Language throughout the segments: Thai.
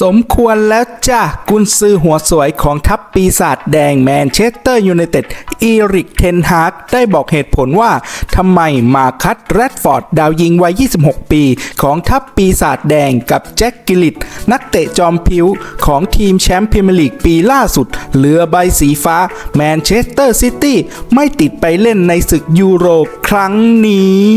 สมควรแล้วจ้ะกุนซือหัวสวยของทัพปีศาจแดงแมนเชสเตอร์ยูไนเต็ดอีริกเทนฮากได้บอกเหตุผลว่าทำไมมาคัตแรดฟอร์ดดาวยิงวัย 26 ปี ของทัพปีศาจแดงกับแจ็คกิลิต นักเตะจอมผิวของทีมแชมป์พรีเมียร์ลีกปีล่าสุดเรือใบสีฟ้าแมนเชสเตอร์ซิตี้ไม่ติดไปเล่นในศึกยูโรครั้งนี้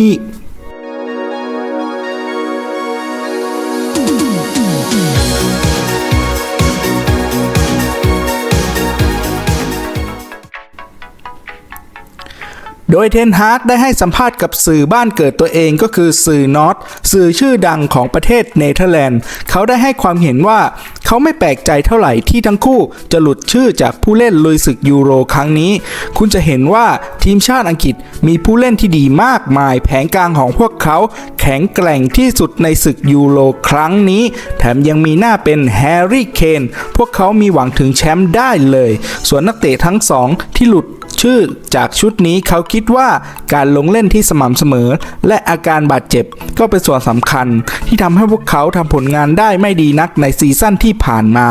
โดยเทนฮากได้ให้สัมภาษณ์กับสื่อบ้านเกิดตัวเองก็คือสื่อนอตสื่อชื่อดังของประเทศเนเธอร์แลนด์ เขาได้ให้ความเห็นว่าเขาไม่แปลกใจเท่าไหร่ที่ทั้งคู่จะหลุดชื่อจากผู้เล่นลุยศึกยูโรครั้งนี้ คุณจะเห็นว่าทีมชาติอังกฤษมีผู้เล่นที่ดีมากมาย แผงกลางของพวกเขาแข็งแกร่งที่สุดในศึกยูโรครั้งนี้ แถมยังมีหน้าเป็นแฮร์รี่เคนพวกเขามีหวังถึงแชมป์ได้เลย ส่วนนักเตะทั้งสองที่หลุด ชื่อจากชุดนี้เขาคิดว่าการลงเล่นที่สม่ำเสมอ และอาการบาดเจ็บก็เป็นส่วนสำคัญ ที่ทำให้พวกเขาทำผลงานได้ไม่ดีนักในซีซั่นที่ผ่านมา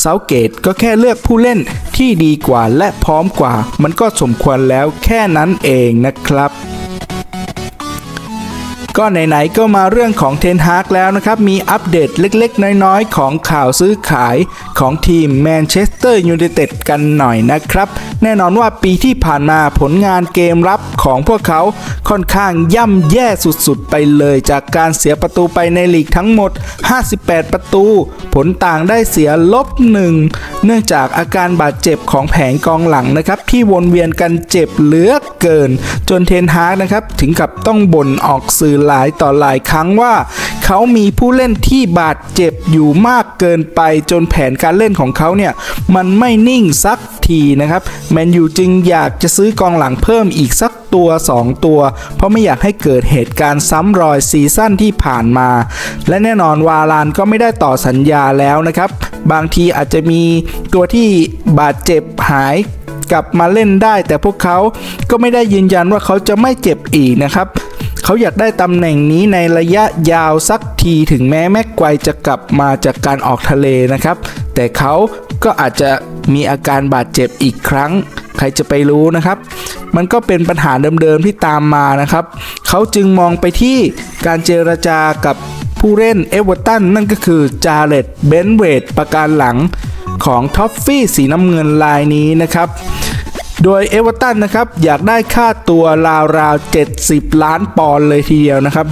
เซาเกตก็แค่เลือกผู้เล่นที่ดีกว่าและพร้อมกว่า มันก็สมควรแล้วแค่นั้นเองนะครับ ก็ไหนๆก็มาเรื่องของเทนฮากแล้วนะครับ มีอัปเดตเล็กๆ น้อยๆ ของข่าวซื้อขายของทีมแมนเชสเตอร์ยูไนเต็ดกันหน่อยนะครับ แน่นอนว่าปีที่ผ่านมาผลงานเกมรับของพวกเขาค่อนข้างย่ำแย่สุดๆ ไปเลยจากการเสียประตูไปในลีกทั้งหมด 58 ประตู ผลต่างได้เสียลบหนึ่งเนื่องจากอาการบาดเจ็บของแผงกองหลังนะครับที่วนเวียนกันเจ็บเหลือเกิน จนเทนฮากนะครับถึงกับต้องบ่นออกสื่อหลายต่อหลายครั้งว่า เขามีผู้เล่นที่บาดเจ็บอยู่มากเกินไปจนแผนการเล่นของเขาเนี่ย มันไม่นิ่งสักทีนะครับแมนยูจึงอยากจะซื้อกองหลังเพิ่มอีกสักตัว 2 ตัว เพราะไม่อยากให้เกิดเหตุการณ์ซ้ำรอยซีซั่นที่ผ่านมา และแน่นอนวาลานก็ไม่ได้ต่อสัญญาแล้วนะครับ บางทีอาจจะมีตัวที่บาดเจ็บหายกลับมาเล่นได้ แต่พวกเขาก็ไม่ได้ยืนยันว่าเขาจะไม่เจ็บอีกนะครับ เขาอยากได้ตำแหน่งนี้ในระยะยาวสักทีถึงแม้แม็กไกวจะกลับมาจากการออกทะเลนะครับ แต่เขาก็อาจจะมีอาการบาดเจ็บอีกครั้ง ใครจะไปรู้นะครับ มันก็เป็นปัญหาเดิมๆที่ตามมานะครับ เขาจึงมองไปที่การเจรจากับผู้เล่นเอเวอร์ตันนั่นก็คือจาเลตเบนเวดประการหลังของท็อฟฟี่สีน้ำเงินลายนี้นะครับ โดยเอเวอร์ตันนะครับอยากได้ค่าตัวราวๆ 70 ล้านปอนด์เลยทีเดียวนะครับ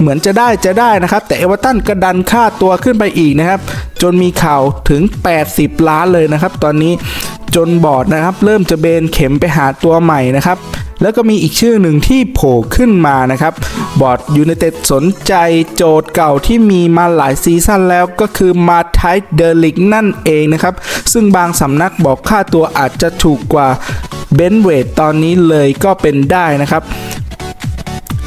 เหมือนจะได้จะได้นะครับ แต่เอเวอร์ตันก็ดันค่าตัวขึ้นไปอีกนะครับ จนมีข่าวถึง 80 ล้านเลยนะครับ ตอนนี้จนบอร์ดนะครับ เริ่มจะเบนเข็มไปหาตัวใหม่นะครับ แล้วก็มีอีกชื่อหนึ่งที่โผล่ขึ้นมานะครับ บอร์ดยูไนเต็ดสนใจโจทย์เก่าที่มีมาหลายซีซั่นแล้วก็คือมาไทเดอลิกนั่นเองนะครับ ซึ่งบางสำนักบอกค่าตัวอาจจะถูกกว่าเบนเวดตอนนี้เลยก็เป็นได้นะครับ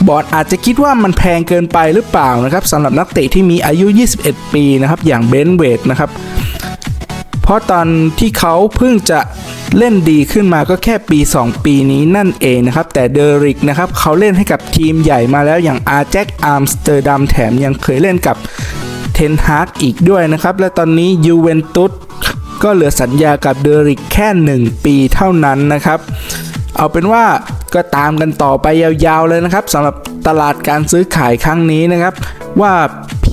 บอร์ดอาจจะคิดว่ามันแพงเกินไปหรือเปล่านะครับสำหรับนักเตะที่มีอายุ 21 ปีนะครับอย่างเบนเวดนะครับ เพราะตอนที่เขาเพิ่งจะ เล่นดีขึ้นมาก็แค่ปี 2 ปีนี้นั่นเองนะครับ แต่เดริกนะครับเขาเล่นให้กับทีมใหญ่มาแล้วอย่างอาร์แจ็คอาร์มสเตอร์ดัมแถมยังเคยเล่นกับเทนฮาร์กอีกด้วยนะครับ และตอนนี้ยูเวนตุสก็เหลือสัญญากับเดริกแค่ 1 ปีเท่านั้นนะครับ เอาเป็นว่าก็ตามกันต่อไปยาวๆเลยนะครับสำหรับตลาดการซื้อขายครั้งนี้นะครับ ว่า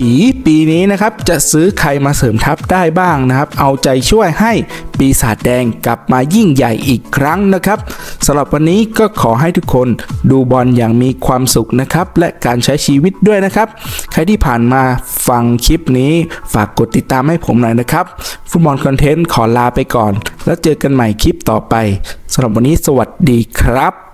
ผีปีนี้นะครับจะซื้อใครมาเสริมทัพได้บ้างนะครับ เอาใจช่วยให้ปีศาจแดงกลับมายิ่งใหญ่อีกครั้งนะครับสำหรับวันนี้ก็ขอให้ทุกคนดูบอลอย่างมีความสุขนะครับ และการใช้ชีวิตด้วยนะครับ ใครที่ผ่านมาฟังคลิปนี้ ฝากกดติดตามให้ผมหน่อยนะครับ ฟุตบอลคอนเทนต์ขอลาไปก่อน แล้วเจอกันใหม่คลิปต่อไปสำหรับวันนี้สวัสดีครับ